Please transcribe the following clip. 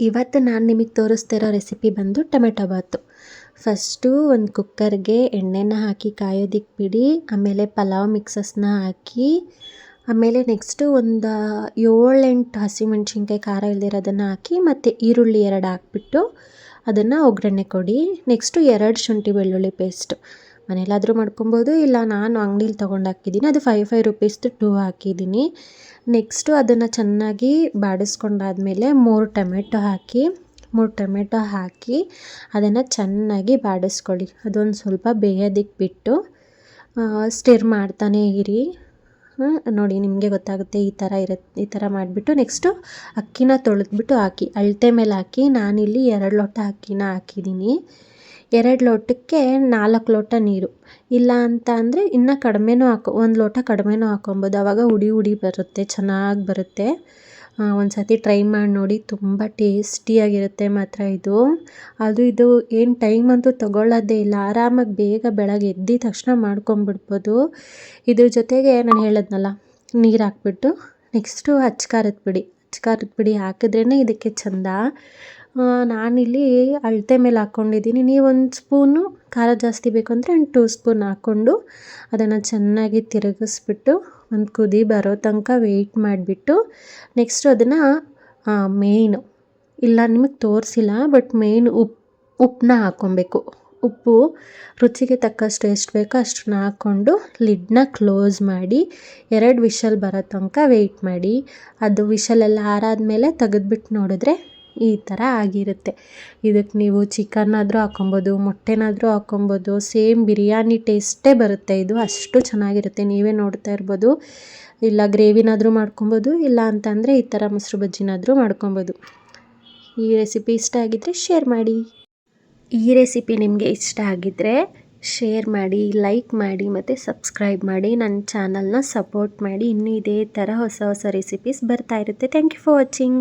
ಇವತ್ತು ನಾನು ನಿಮಗೆ ತೋರಿಸ್ತಿರೋ ರೆಸಿಪಿ ಬಂದು ಟೊಮೆಟೊ ಬಾತು. ಫಸ್ಟು ಒಂದು ಕುಕ್ಕರ್ಗೆ ಎಣ್ಣೆನ ಹಾಕಿ ಕಾಯೋದಿಕ್ಕೆ ಬಿಡಿ, ಆಮೇಲೆ ಪಲಾವ್ ಮಿಕ್ಸಸ್ನ ಹಾಕಿ, ಆಮೇಲೆ ನೆಕ್ಸ್ಟು ಒಂದು ಏಳೆಂಟು ಹಸಿಮೆಣ್ಸಿನ್ಕಾಯಿ ಖಾರ ಇಲ್ದಿರೋದನ್ನು ಹಾಕಿ, ಮತ್ತು ಈರುಳ್ಳಿ ಎರಡು ಹಾಕ್ಬಿಟ್ಟು ಅದನ್ನು ಒಗ್ಗರಣೆ ಕೊಡಿ. ನೆಕ್ಸ್ಟು ಎರಡು ಶುಂಠಿ ಬೆಳ್ಳುಳ್ಳಿ ಪೇಸ್ಟು. ಮನೇಲಾದರೂ ಮಾಡ್ಕೊಬೋದು, ಇಲ್ಲ ನಾನು ಅಂಗಡೀಲಿ ತೊಗೊಂಡು ಹಾಕಿದ್ದೀನಿ. ಅದು ಫೈವ್ ಫೈವ್ ರುಪೀಸ್ದು ಟೂ ಹಾಕಿದ್ದೀನಿ. ನೆಕ್ಸ್ಟು ಅದನ್ನು ಚೆನ್ನಾಗಿ ಬಾಡಿಸ್ಕೊಂಡಾದ್ಮೇಲೆ ಮೂರು ಟೊಮೆಟೊ ಹಾಕಿ, ಮೂರು ಟೊಮೆಟೊ ಹಾಕಿ ಅದನ್ನು ಚೆನ್ನಾಗಿ ಬಾಡಿಸ್ಕೊಳ್ಳಿ. ಅದೊಂದು ಸ್ವಲ್ಪ ಬೇಯೋದಕ್ಕೆ ಬಿಟ್ಟು ಸ್ಟಿರ್ ಮಾಡ್ತಾನೇ ಇರಿ. ನೋಡಿ ನಿಮಗೆ ಗೊತ್ತಾಗುತ್ತೆ ಈ ಥರ ಇರುತ್ತೆ ಈ ಥರ ಮಾಡಿಬಿಟ್ಟು ನೆಕ್ಸ್ಟು ಅಕ್ಕಿನ ತೊಳೆದ್ಬಿಟ್ಟು ಹಾಕಿ, ಅಳತೆ ಮೇಲೆ ಹಾಕಿ ನಾನಿಲ್ಲಿ ಎರಡು ಲೋಟ ಅಕ್ಕಿನ ಹಾಕಿದ್ದೀನಿ. ಎರಡು ಲೋಟಕ್ಕೆ ನಾಲ್ಕು ಲೋಟ ನೀರು. ಇಲ್ಲ ಅಂತ ಅಂದರೆ ಇನ್ನೂ ಕಡಿಮೆನೂ ಹಾಕೊ, ಒಂದು ಲೋಟ ಕಡಿಮೆನೂ ಹಾಕೊಬೋದು. ಆವಾಗ ಉಡಿ ಉಡಿ ಬರುತ್ತೆ, ಚೆನ್ನಾಗಿ ಬರುತ್ತೆ. ಒಂದು ಸತಿ ಟ್ರೈ ಮಾಡಿ ನೋಡಿ, ತುಂಬ ಟೇಸ್ಟಿಯಾಗಿರುತ್ತೆ ಮಾತ್ರ ಇದು. ಅದು ಇದು ಏನು ಟೈಮ್ ಅಂತೂ ತೊಗೊಳ್ಳೋದೇ ಇಲ್ಲ. ಆರಾಮಾಗಿ ಬೇಗ ಬೆಳಗ್ಗೆ ಎದ್ದಿದ ತಕ್ಷಣ ಮಾಡ್ಕೊಂಬಿಡ್ಬೋದು. ಇದ್ರ ಜೊತೆಗೆ ನಾನು ಹೇಳಿದ್ನಲ್ಲ, ನೀರು ಹಾಕ್ಬಿಟ್ಟು, ನೆಕ್ಸ್ಟು ಅಚ್ಕಾರದ ಪುಡಿ. ಅಚ್ಕಾರದ ಪುಡಿ ಹಾಕಿದ್ರೇ ಇದಕ್ಕೆ ಚೆಂದ. ನಾನಿಲ್ಲಿ ಅಳತೆ ಮೇಲೆ ಹಾಕ್ಕೊಂಡಿದ್ದೀನಿ ನೀವು ಒಂದು ಸ್ಪೂನು ಖಾರ ಜಾಸ್ತಿ ಬೇಕು ಅಂದರೆ ಒಂದು ಟೂ ಸ್ಪೂನ್ ಹಾಕ್ಕೊಂಡು ಅದನ್ನು ಚೆನ್ನಾಗಿ ತಿರುಗಿಸ್ಬಿಟ್ಟು ಒಂದು ಕುದಿ ಬರೋ ತನಕ ವೆಯ್ಟ್ ಮಾಡಿಬಿಟ್ಟು ನೆಕ್ಸ್ಟು ಅದನ್ನು ಮೇಯ್ನ್ ಇಲ್ಲ ನಿಮಗೆ ತೋರಿಸಿಲ್ಲ ಬಟ್ ಮೇಯ್ನ್ ಉಪ್ಪು ಉಪ್ಪನ್ನ ಹಾಕ್ಕೊಬೇಕು. ಉಪ್ಪು ರುಚಿಗೆ ತಕ್ಕಷ್ಟು ಎಷ್ಟು ಬೇಕೋ ಅಷ್ಟನ್ನ ಹಾಕ್ಕೊಂಡು ಲಿಡ್ನ ಕ್ಲೋಸ್ ಮಾಡಿ ಎರಡು ವಿಷಲ್ ಬರೋ ತನಕ ವೆಯ್ಟ್ ಮಾಡಿ. ಅದು ವಿಷಲೆಲ್ಲ ಆರಾದಮೇಲೆ ತೆಗೆದ್ಬಿಟ್ಟು ನೋಡಿದ್ರೆ ಈ ಥರ ಆಗಿರುತ್ತೆ. ಇದಕ್ಕೆ ನೀವು ಚಿಕನ್ನಾದರೂ ಹಾಕೊಬೋದು ಮೊಟ್ಟೆನಾದರೂ ಹಾಕೊಬೋದು ಸೇಮ್ ಬಿರಿಯಾನಿ ಟೇಸ್ಟೇ ಬರುತ್ತೆ. ಇದು ಅಷ್ಟು ಚೆನ್ನಾಗಿರುತ್ತೆ. ನೀವೇ ನೋಡ್ತಾ ಇರ್ಬೋದು. ಇಲ್ಲ ಗ್ರೇವಿನಾದರೂ ಮಾಡ್ಕೊಬೋದು, ಇಲ್ಲ ಅಂತಂದರೆ ಈ ಥರ ಮೊಸರು ಬಜ್ಜಿನಾದರೂ ಮಾಡ್ಕೊಬೋದು. ಈ ರೆಸಿಪಿ ಇಷ್ಟ ಆಗಿದ್ದರೆ ಶೇರ್ ಮಾಡಿ. ಈ ರೆಸಿಪಿ ನಿಮಗೆ ಇಷ್ಟ ಆಗಿದ್ದರೆ ಶೇರ್ ಮಾಡಿ, ಲೈಕ್ ಮಾಡಿ ಮತ್ತು ಸಬ್ಸ್ಕ್ರೈಬ್ ಮಾಡಿ. ನನ್ನ ಚಾನಲ್ನ ಸಪೋರ್ಟ್ ಮಾಡಿ. ಇನ್ನೂ ಇದೇ ಥರ ಹೊಸ ಹೊಸ ರೆಸಿಪೀಸ್ ಬರ್ತಾ ಇರುತ್ತೆ. Thank you for watching.